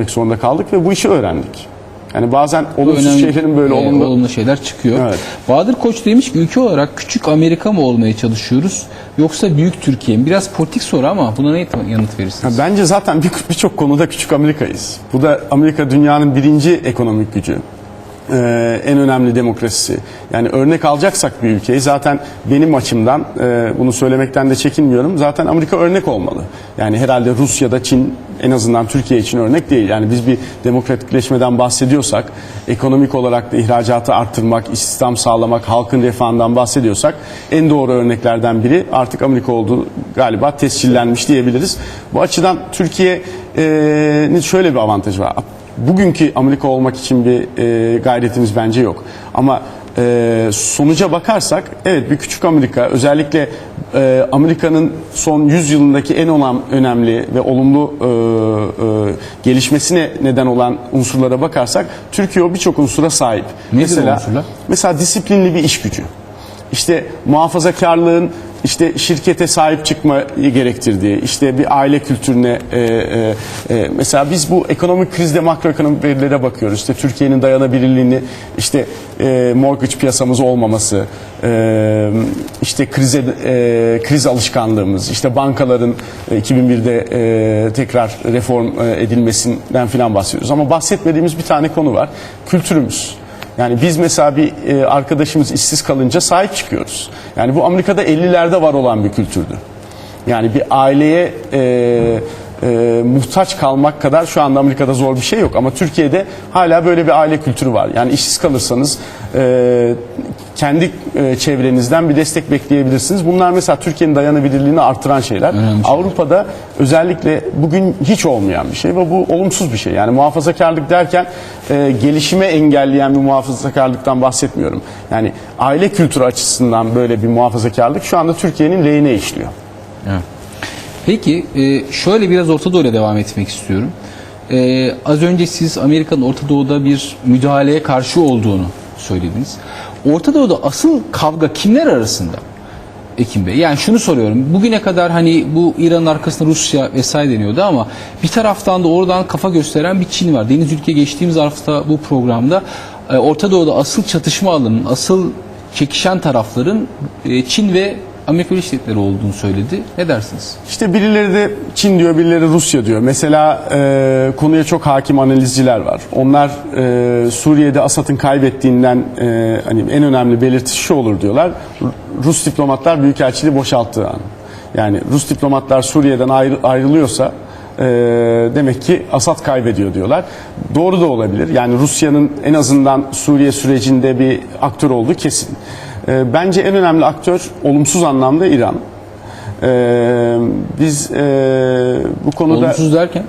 etmek zorunda kaldık ve bu işi öğrendik. Yani bazen olumsuz önemli, şeylerin böyle e, olumlu olumlu şeyler çıkıyor. Evet. Bahadır Koç demiş ki ülke olarak küçük Amerika mı olmaya çalışıyoruz yoksa büyük Türkiye mi? Biraz politik soru ama buna ne yanıt verirsiniz? Ya Bence zaten bir- birçok konuda küçük Amerika'yız. Bu da Amerika dünyanın birinci ekonomik gücü. Ee, en önemli demokrasisi. Yani örnek alacaksak bir ülkeyi zaten benim açımdan e, bunu söylemekten de çekinmiyorum. Zaten Amerika örnek olmalı. Yani herhalde Rusya da Çin en azından Türkiye için örnek değil. Yani biz bir demokratikleşmeden bahsediyorsak, ekonomik olarak da ihracatı arttırmak, istihdam sağlamak, halkın refahından bahsediyorsak en doğru örneklerden biri artık Amerika olduğu galiba tescillenmiş diyebiliriz. Bu açıdan Türkiye'nin şöyle bir avantajı var. Bugünkü Amerika olmak için bir gayretimiz bence yok. Ama e, sonuca bakarsak evet bir küçük Amerika özellikle e, Amerika'nın son 100 yılındaki en olan önemli ve olumlu e, e, gelişmesine neden olan unsurlara bakarsak Türkiye o birçok unsura sahip. Nedir mesela, unsurlar? mesela disiplinli bir iş gücü. İşte muhafazakarlığın işte şirkete sahip çıkma gerektirdiği, işte bir aile kültürüne e, e, e, mesela biz bu ekonomik krizde makroekonomik verilere bakıyoruz. İşte Türkiye'nin dayanabilirliğini, işte e, mortgage piyasamız olmaması, e, işte krize e, kriz alışkanlığımız, işte bankaların e, 2001'de e, tekrar reform e, edilmesinden filan bahsediyoruz. Ama bahsetmediğimiz bir tane konu var. Kültürümüz. Yani biz mesela bir e, arkadaşımız işsiz kalınca sahip çıkıyoruz. Yani bu Amerika'da 50'lerde var olan bir kültürdü. Yani bir aileye e, e, muhtaç kalmak kadar şu anda Amerika'da zor bir şey yok. Ama Türkiye'de hala böyle bir aile kültürü var. Yani işsiz kalırsanız e, kendi e, çevrenizden bir destek bekleyebilirsiniz. Bunlar mesela Türkiye'nin dayanabilirliğini artıran şeyler. Önemli şeyler. Avrupa'da özellikle bugün hiç olmayan bir şey ve bu olumsuz bir şey. Yani muhafazakarlık derken e, gelişime engelleyen bir muhafazakarlıktan bahsetmiyorum. Yani aile kültürü açısından böyle bir muhafazakarlık şu anda Türkiye'nin lehine işliyor. Evet. Peki e, şöyle biraz Orta Doğu'yla devam etmek istiyorum. E, az önce siz Amerika'nın Orta Doğu'da bir müdahaleye karşı olduğunu söylediniz. Orta Doğu'da asıl kavga kimler arasında? Ekim Bey. Yani şunu soruyorum. Bugüne kadar hani bu İran'ın arkasında Rusya vesaire deniyordu ama bir taraftan da oradan kafa gösteren bir Çin var. Deniz Ülke geçtiğimiz hafta bu programda e, Orta Doğu'da asıl çatışma alanının, asıl çekişen tarafların Çin ve Amerika Birleşik Devletleri olduğunu söyledi. Ne dersiniz? İşte birileri de Çin diyor, birileri Rusya diyor. Mesela e, konuya çok hakim analizciler var. Onlar e, Suriye'de Asad'ın kaybettiğinden e, hani en önemli belirtisi şu olur diyorlar. Rus diplomatlar büyükelçiliği boşalttığı an. Yani Rus diplomatlar Suriye'den ayrı, ayrılıyorsa e, demek ki Asad kaybediyor diyorlar. Doğru da olabilir. Yani Rusya'nın en azından Suriye sürecinde bir aktör olduğu kesin. E, bence en önemli aktör olumsuz anlamda İran. Ee, biz e, bu konuda Olumsuz derken?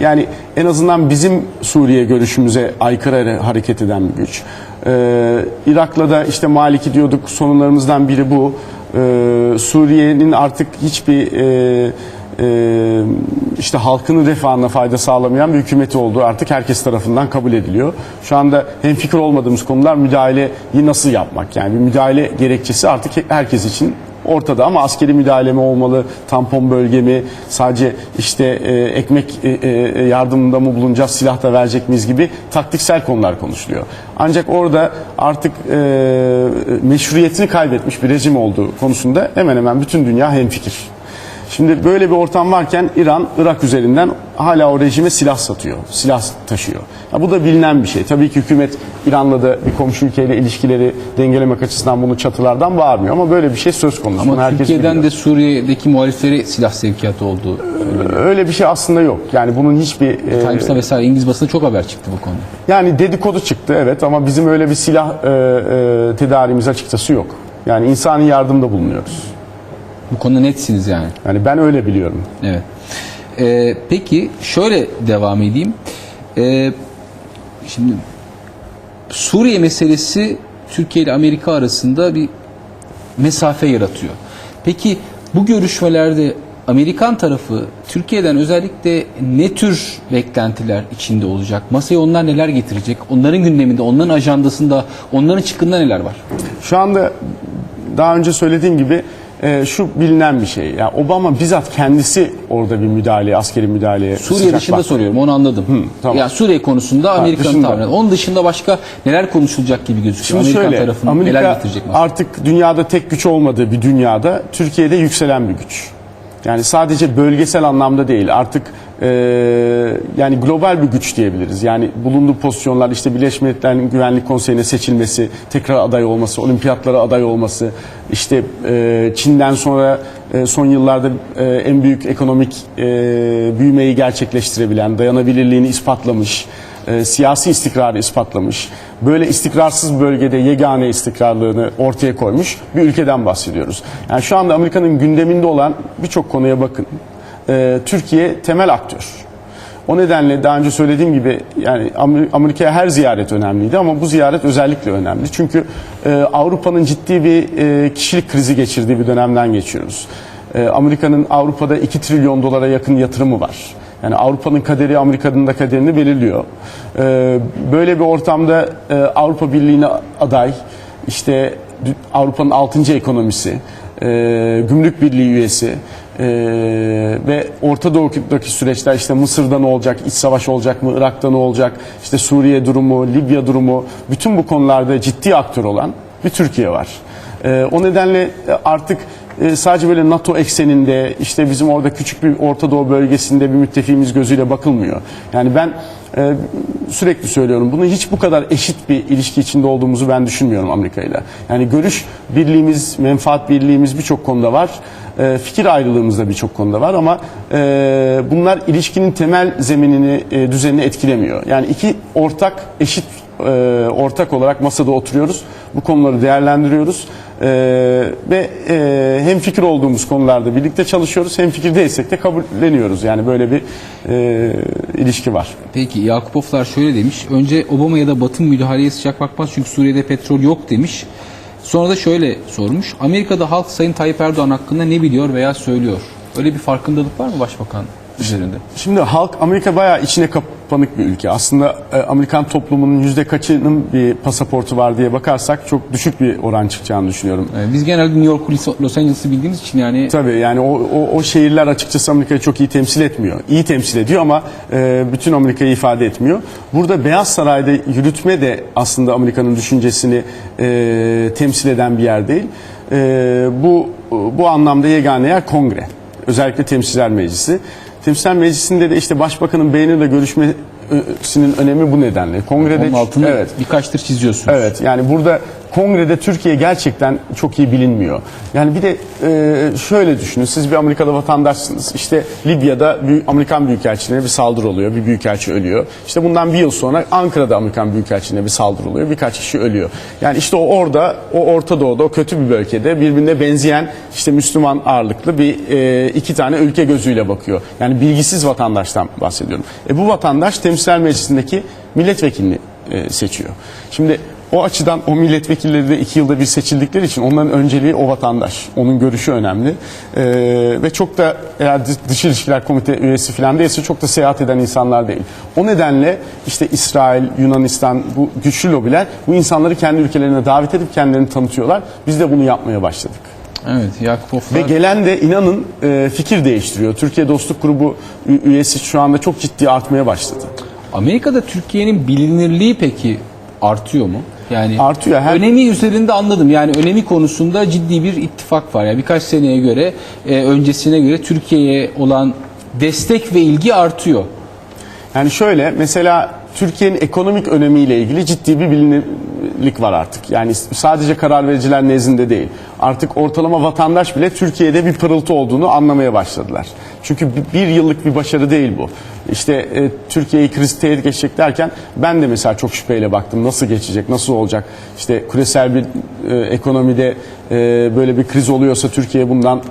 yani en azından bizim Suriye görüşümüze aykırı hareket eden bir güç. Ee, Irak'la da işte Maliki diyorduk sorunlarımızdan biri bu. Ee, Suriye'nin artık hiçbir e, e, işte halkının refahına fayda sağlamayan bir hükümeti olduğu artık herkes tarafından kabul ediliyor. Şu anda hem fikir olmadığımız konular müdahaleyi nasıl yapmak yani bir müdahale gerekçesi artık herkes için ortada ama askeri müdahale mi olmalı, tampon bölge mi, sadece işte e, ekmek e, e, yardımında mı bulunacağız, silah da verecek miyiz gibi taktiksel konular konuşuluyor. Ancak orada artık e, meşruiyetini kaybetmiş bir rejim olduğu konusunda hemen hemen bütün dünya hemfikir. Şimdi böyle bir ortam varken İran, Irak üzerinden hala o rejime silah satıyor, silah taşıyor. Ya bu da bilinen bir şey. Tabii ki hükümet İran'la da bir komşu ülkeyle ilişkileri dengelemek açısından bunu çatılardan bağırmıyor ama böyle bir şey söz konusu. Bunu Ama herkes Türkiye'den biliyor. de Suriye'deki muhalifleri silah sevkiyatı olduğu söyleniyor. Öyle bir şey aslında yok. Yani bunun hiçbir e, Times'ta vesaire İngiliz basında çok haber çıktı bu konuda. yani dedikodu çıktı evet ama bizim öyle bir silah e, e, tedarimiz açıkçası yok. Yani insani yardımda bulunuyoruz. Bu konuda netsiniz yani. Yani ben öyle biliyorum. Evet. Ee, peki şöyle devam edeyim. Ee, şimdi Suriye meselesi Türkiye ile Amerika arasında bir mesafe yaratıyor. Peki bu görüşmelerde Amerikan tarafı Türkiye'den özellikle ne tür beklentiler içinde olacak? Masaya onlar neler getirecek? Onların gündeminde, onların ajandasında, onların çıkında neler var? Şu anda daha önce söylediğim gibi e, şu bilinen bir şey. Yani Obama bizzat kendisi orada bir müdahaleye, askeri müdahaleye Suriye sıcak dışında baktı. soruyorum onu anladım. tamam. Ya Suriye konusunda Amerika'nın dışında. tavrı. Onun dışında başka neler konuşulacak gibi gözüküyor. Şimdi Amerikan şöyle, tarafının Amerika neler getirecek mesela? artık dünyada tek güç olmadığı bir dünyada Türkiye'de yükselen bir güç. Yani sadece bölgesel anlamda değil artık e, yani global bir güç diyebiliriz. Yani bulunduğu pozisyonlar işte Birleşmiş Milletler'in Güvenlik Konseyi'ne seçilmesi, tekrar aday olması, olimpiyatlara aday olması, işte e, Çin'den sonra e, son yıllarda e, en büyük ekonomik e, büyümeyi gerçekleştirebilen, dayanabilirliğini ispatlamış, e, siyasi istikrarı ispatlamış, böyle istikrarsız bölgede yegane istikrarlığını ortaya koymuş bir ülkeden bahsediyoruz. Yani şu anda Amerika'nın gündeminde olan birçok konuya bakın. E, Türkiye temel aktör. O nedenle daha önce söylediğim gibi yani Amer- Amerika'ya her ziyaret önemliydi ama bu ziyaret özellikle önemli. Çünkü e, Avrupa'nın ciddi bir e, kişilik krizi geçirdiği bir dönemden geçiyoruz. E, Amerika'nın Avrupa'da 2 trilyon dolara yakın yatırımı var. Yani Avrupa'nın kaderi Amerika'nın da kaderini belirliyor. Ee, böyle bir ortamda e, Avrupa Birliği'ne aday, işte Avrupa'nın 6. ekonomisi, e, Gümrük Birliği üyesi e, ve Orta Doğu'daki süreçler işte Mısır'da ne olacak, iç savaş olacak mı, Irak'ta ne olacak, işte Suriye durumu, Libya durumu, bütün bu konularda ciddi aktör olan bir Türkiye var. Ee, o nedenle e, artık e, sadece böyle NATO ekseninde işte bizim orada küçük bir Orta Doğu bölgesinde bir müttefiğimiz gözüyle bakılmıyor. Yani ben e, sürekli söylüyorum bunu hiç bu kadar eşit bir ilişki içinde olduğumuzu ben düşünmüyorum Amerika ile. Yani görüş birliğimiz, menfaat birliğimiz birçok konuda var. E, fikir ayrılığımız da birçok konuda var ama bunlar ilişkinin temel zeminini, düzenini etkilemiyor. Yani iki ortak eşit ortak olarak masada oturuyoruz. Bu konuları değerlendiriyoruz. E, ve e, hem fikir olduğumuz konularda birlikte çalışıyoruz. Hem fikir değilsek de kabulleniyoruz. Yani böyle bir e, ilişki var. Peki Yakupoflar şöyle demiş. Önce Obama ya da Batı müdahaleye sıcak bakmaz çünkü Suriye'de petrol yok demiş. Sonra da şöyle sormuş. Amerika'da halk Sayın Tayyip Erdoğan hakkında ne biliyor veya söylüyor? Öyle bir farkındalık var mı başbakan üzerinde? Şimdi halk Amerika bayağı içine kapanık bir ülke. Aslında e, Amerikan toplumunun yüzde kaçının bir pasaportu var diye bakarsak çok düşük bir oran çıkacağını düşünüyorum. Ee, Biz genelde New York, Los Angeles'ı bildiğimiz için yani Tabii yani o, o, o şehirler açıkçası Amerika'yı çok iyi temsil etmiyor. İyi temsil ediyor ama e, bütün Amerika'yı ifade etmiyor. Burada Beyaz Saray'da yürütme de aslında Amerika'nın düşüncesini e, temsil eden bir yer değil. E, bu bu anlamda yegane yer kongre. Özellikle Temsilciler Meclisi. Temsilciler Meclisi'nde de işte başbakanın beğeniyle görüşmesinin önemi bu nedenle. Kongrede onun altını evet. birkaçtır çiziyorsunuz. Evet yani burada kongrede Türkiye gerçekten çok iyi bilinmiyor. Yani bir de e, şöyle düşünün siz bir Amerikalı vatandaşsınız. İşte Libya'da büyük, Amerikan Büyükelçiliğine bir saldırı oluyor. Bir büyükelçi ölüyor. İşte bundan bir yıl sonra Ankara'da Amerikan Büyükelçiliğine bir saldırı oluyor. Birkaç kişi ölüyor. Yani işte o orada o Orta Doğu'da o kötü bir bölgede birbirine benzeyen işte Müslüman ağırlıklı bir e, iki tane ülke gözüyle bakıyor. Yani bilgisiz vatandaştan bahsediyorum. E, bu vatandaş Temsilciler Meclisi'ndeki milletvekilini e, seçiyor. Şimdi o açıdan o milletvekilleri de iki yılda bir seçildikleri için onların önceliği o vatandaş. Onun görüşü önemli. Ee, ve çok da eğer dış- ilişkiler komite üyesi falan değilse çok da seyahat eden insanlar değil. O nedenle işte İsrail, Yunanistan bu güçlü lobiler bu insanları kendi ülkelerine davet edip kendilerini tanıtıyorlar. Biz de bunu yapmaya başladık. Evet Yakupoflar. Ve gelen de inanın e, fikir değiştiriyor. Türkiye Dostluk Grubu üyesi şu anda çok ciddi artmaya başladı. Amerika'da Türkiye'nin bilinirliği peki artıyor mu? Yani Artıyor. Her- önemi üzerinde anladım. Yani önemi konusunda ciddi bir ittifak var. Yani birkaç seneye göre, e, öncesine göre Türkiye'ye olan destek ve ilgi artıyor. Yani şöyle mesela Türkiye'nin ekonomik önemiyle ilgili ciddi bir bilinirlik var artık. Yani sadece karar vericiler nezdinde değil. Artık ortalama vatandaş bile Türkiye'de bir pırıltı olduğunu anlamaya başladılar. Çünkü bir, yıllık bir başarı değil bu. İşte e, Türkiye'yi kriz tehdit geçecek derken ben de mesela çok şüpheyle baktım. Nasıl geçecek, nasıl olacak? İşte küresel bir e, ekonomide e, böyle bir kriz oluyorsa Türkiye bundan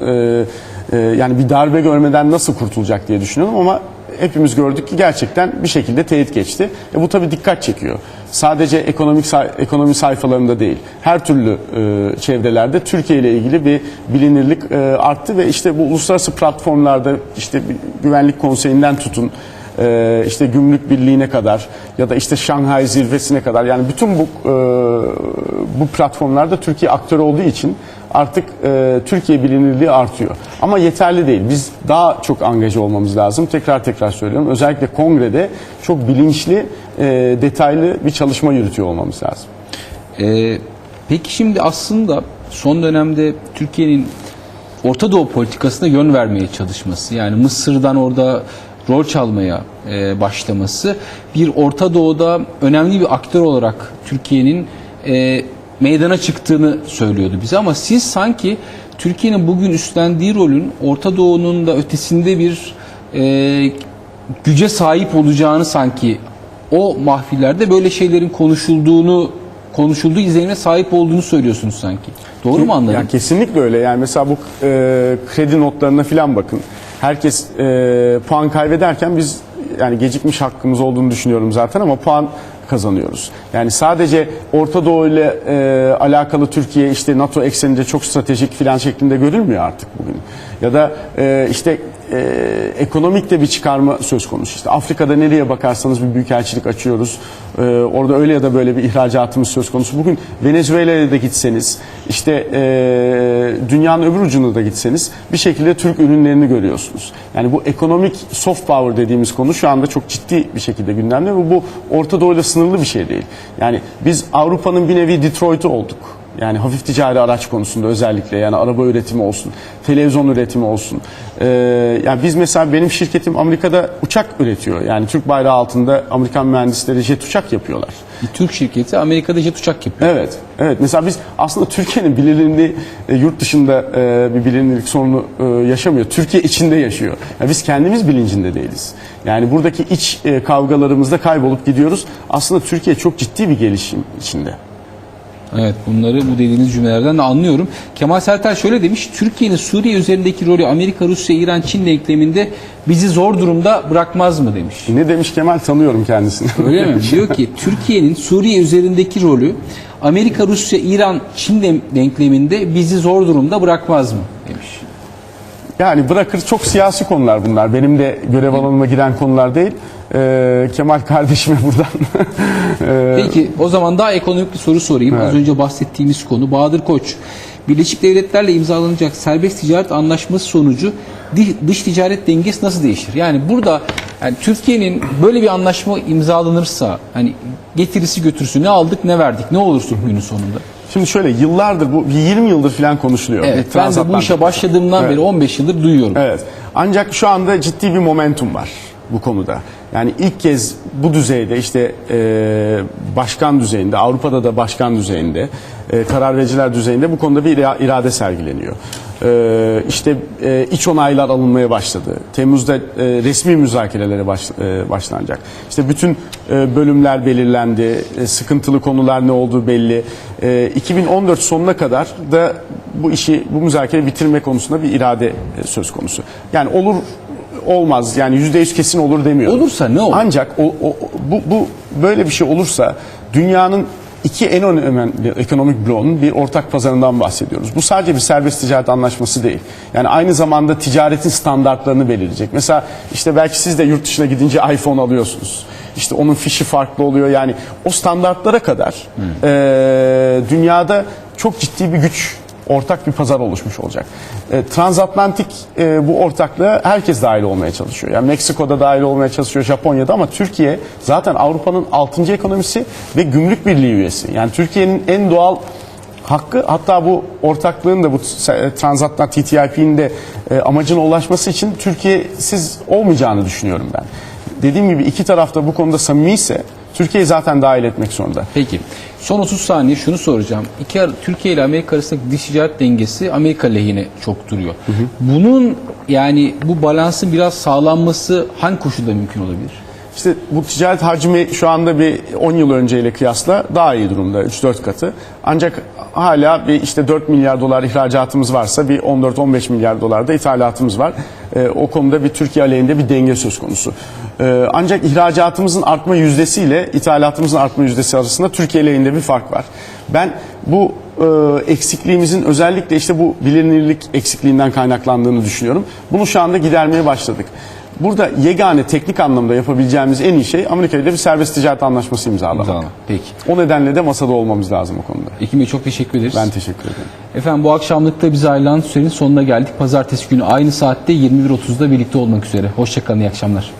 e, e, yani bir darbe görmeden nasıl kurtulacak diye düşünüyorum ama hepimiz gördük ki gerçekten bir şekilde teyit geçti. E bu tabii dikkat çekiyor. Sadece ekonomik ekonomi sayfalarında değil, her türlü e, çevrelerde Türkiye ile ilgili bir bilinirlik e, arttı ve işte bu uluslararası platformlarda işte güvenlik konseyinden tutun e, işte gümrük birliğine kadar ya da işte Şanghay zirvesine kadar yani bütün bu e, bu platformlarda Türkiye aktör olduğu için artık e, Türkiye bilinirliği artıyor. Ama yeterli değil. Biz daha çok angaja olmamız lazım. Tekrar tekrar söylüyorum. Özellikle kongrede çok bilinçli, e, detaylı bir çalışma yürütüyor olmamız lazım. Ee, peki şimdi aslında son dönemde Türkiye'nin Orta Doğu politikasına yön vermeye çalışması yani Mısır'dan orada rol çalmaya e, başlaması bir Orta Doğu'da önemli bir aktör olarak Türkiye'nin e, meydana çıktığını söylüyordu bize ama siz sanki Türkiye'nin bugün üstlendiği rolün Orta Doğu'nun da ötesinde bir e, güce sahip olacağını sanki o mahfillerde böyle şeylerin konuşulduğunu konuşulduğu izlenime sahip olduğunu söylüyorsunuz sanki. Doğru mu anladım? Ya kesinlikle öyle. Yani mesela bu e, kredi notlarına falan bakın. Herkes e, puan kaybederken biz yani gecikmiş hakkımız olduğunu düşünüyorum zaten ama puan kazanıyoruz. Yani sadece Orta Doğu ile e, alakalı Türkiye işte NATO ekseninde çok stratejik filan şeklinde görülmüyor artık bugün. Ya da e, işte e, ekonomik de bir çıkarma söz konusu. İşte Afrika'da nereye bakarsanız bir büyükelçilik açıyoruz. E, orada öyle ya da böyle bir ihracatımız söz konusu. Bugün Venezuela'ya da gitseniz, işte e, dünyanın öbür ucuna da gitseniz bir şekilde Türk ürünlerini görüyorsunuz. Yani bu ekonomik soft power dediğimiz konu şu anda çok ciddi bir şekilde gündemde ve bu Orta Doğu'yla sınırlı bir şey değil. Yani biz Avrupa'nın bir nevi Detroit'i olduk. Yani hafif ticari araç konusunda özellikle yani araba üretimi olsun, televizyon üretimi olsun. Ee, yani biz mesela benim şirketim Amerika'da uçak üretiyor. Yani Türk bayrağı altında Amerikan mühendisleri jet uçak yapıyorlar. Bir Türk şirketi Amerika'da jet uçak yapıyor. Evet, evet. Mesela biz aslında Türkiye'nin bilinirliği e, yurt dışında e, bir bilinirlik sorunu e, yaşamıyor. Türkiye içinde yaşıyor. Yani biz kendimiz bilincinde değiliz. Yani buradaki iç e, kavgalarımızda kaybolup gidiyoruz. Aslında Türkiye çok ciddi bir gelişim içinde. Evet bunları bu dediğiniz cümlelerden de anlıyorum. Kemal Sertel şöyle demiş. Türkiye'nin Suriye üzerindeki rolü Amerika, Rusya, İran, Çin denkleminde bizi zor durumda bırakmaz mı demiş. Ne demiş Kemal tanıyorum kendisini. Öyle mi? Diyor ki Türkiye'nin Suriye üzerindeki rolü Amerika, Rusya, İran, Çin denkleminde bizi zor durumda bırakmaz mı demiş. Yani bırakır çok siyasi konular bunlar. Benim de görev alanıma giren konular değil. Ee, Kemal kardeşime buradan. Ee, Peki o zaman daha ekonomik bir soru sorayım. Az önce bahsettiğimiz konu Bahadır Koç. Birleşik Devletler'le imzalanacak serbest ticaret anlaşması sonucu dış ticaret dengesi nasıl değişir? Yani burada yani Türkiye'nin böyle bir anlaşma imzalanırsa hani getirisi götürüsü ne aldık ne verdik ne olursun günün sonunda? Şimdi şöyle yıllardır bu 20 yıldır falan konuşuluyor. Evet ben de bu işe başladığımdan Evet. beri 15 yıldır duyuyorum. Evet. Ancak şu anda ciddi bir momentum var bu konuda. Yani ilk kez bu düzeyde işte e, başkan düzeyinde, Avrupa'da da başkan düzeyinde, e, karar vericiler düzeyinde bu konuda bir ira- irade sergileniyor. E, işte e, iç onaylar alınmaya başladı. Temmuz'da e, resmi müzakerelere baş, e, başlanacak. İşte bütün e, bölümler belirlendi, e, sıkıntılı konular ne olduğu belli. E, 2014 sonuna kadar da bu işi, bu müzakere bitirme konusunda bir irade e, söz konusu. Yani olur olmaz yani yüzde yüz kesin olur demiyorum. Olursa ne olur? Ancak o, o- bu, bu böyle bir şey olursa dünyanın iki en önemli ekonomik bloğunun bir ortak pazarından bahsediyoruz. Bu sadece bir serbest ticaret anlaşması değil. Yani aynı zamanda ticaretin standartlarını belirleyecek. Mesela işte belki siz de yurt dışına gidince iPhone alıyorsunuz. İşte onun fişi farklı oluyor. Yani o standartlara kadar eee, dünyada çok ciddi bir güç ortak bir pazar oluşmuş olacak. E, transatlantik e, bu ortaklığa herkes dahil olmaya çalışıyor. Yani Meksiko'da dahil olmaya çalışıyor, Japonya'da ama Türkiye zaten Avrupa'nın 6. ekonomisi ve gümrük birliği üyesi. Yani Türkiye'nin en doğal hakkı hatta bu ortaklığın da bu e, transatlantik TTIP'nin de e, amacına ulaşması için Türkiye'siz olmayacağını düşünüyorum ben. Dediğim gibi iki tarafta bu konuda samimi ise Türkiye'yi zaten dahil etmek zorunda. Peki son 30 saniye şunu soracağım. İki Türkiye ile Amerika arasındaki dış ticaret dengesi Amerika lehine çok duruyor. Bunun yani bu balansın biraz sağlanması hangi koşulda mümkün olabilir? İşte bu ticaret hacmi şu anda bir 10 yıl önceyle kıyasla daha iyi durumda 3-4 katı. Ancak hala bir işte 4 milyar dolar ihracatımız varsa bir 14-15 milyar dolar da ithalatımız var. Ee, o konuda bir Türkiye aleyhinde bir denge söz konusu. Ee, ancak ihracatımızın artma yüzdesiyle ithalatımızın artma yüzdesi arasında Türkiye aleyhinde bir fark var. Ben bu e, eksikliğimizin özellikle işte bu bilinirlik eksikliğinden kaynaklandığını düşünüyorum. Bunu şu anda gidermeye başladık. Burada yegane teknik anlamda yapabileceğimiz en iyi şey Amerika ile bir serbest ticaret anlaşması imzalamak. İmzalama. Peki. O nedenle de masada olmamız lazım o konuda. Ekim Bey çok teşekkür ederiz. Ben teşekkür ederim. Efendim bu akşamlıkta bize ayrılan sürenin sonuna geldik. Pazartesi günü aynı saatte 21.30'da birlikte olmak üzere. Hoşçakalın, iyi akşamlar.